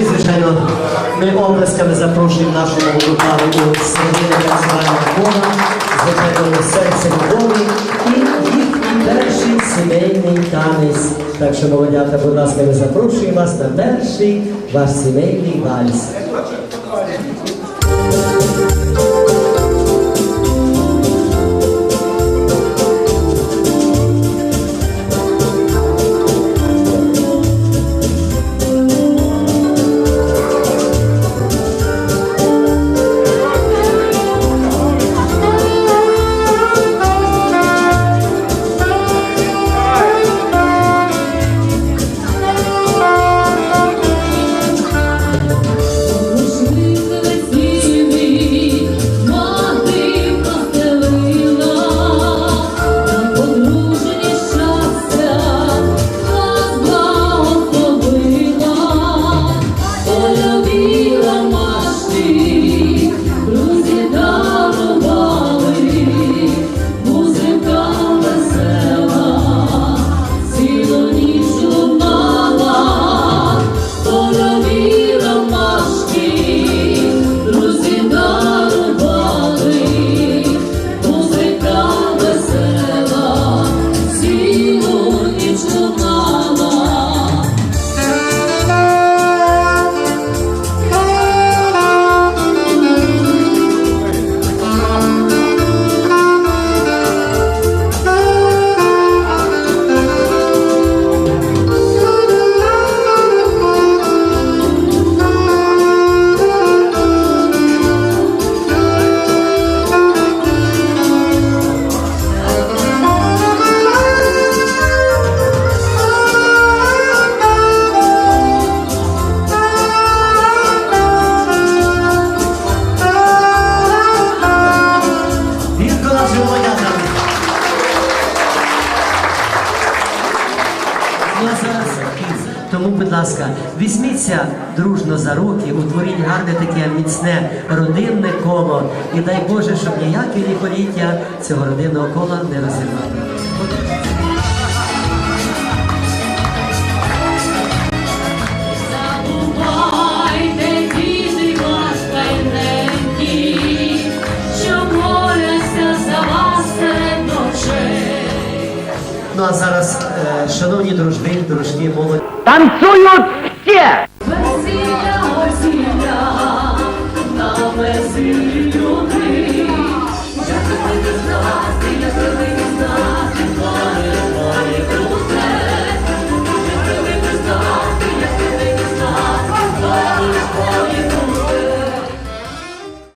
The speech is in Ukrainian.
І, звичайно, ми облесками запрошуємо нашого молоду пару у середини танцювального кола, звичайно, серце любові і їхній перший сімейний танець. Так що, молодята, будь ласка, ми запрошуємо вас на перший ваш сімейний вальс. А зараз, тому, будь ласка, візьміться дружно за руки, утворіть гарне таке міцне родинне коло. І дай Боже, щоб ніяке ліхоліття цього родинного кола не розірвало. Ну а зараз, е, шановні дружби, дружні молоді. Танцюють все! Весілля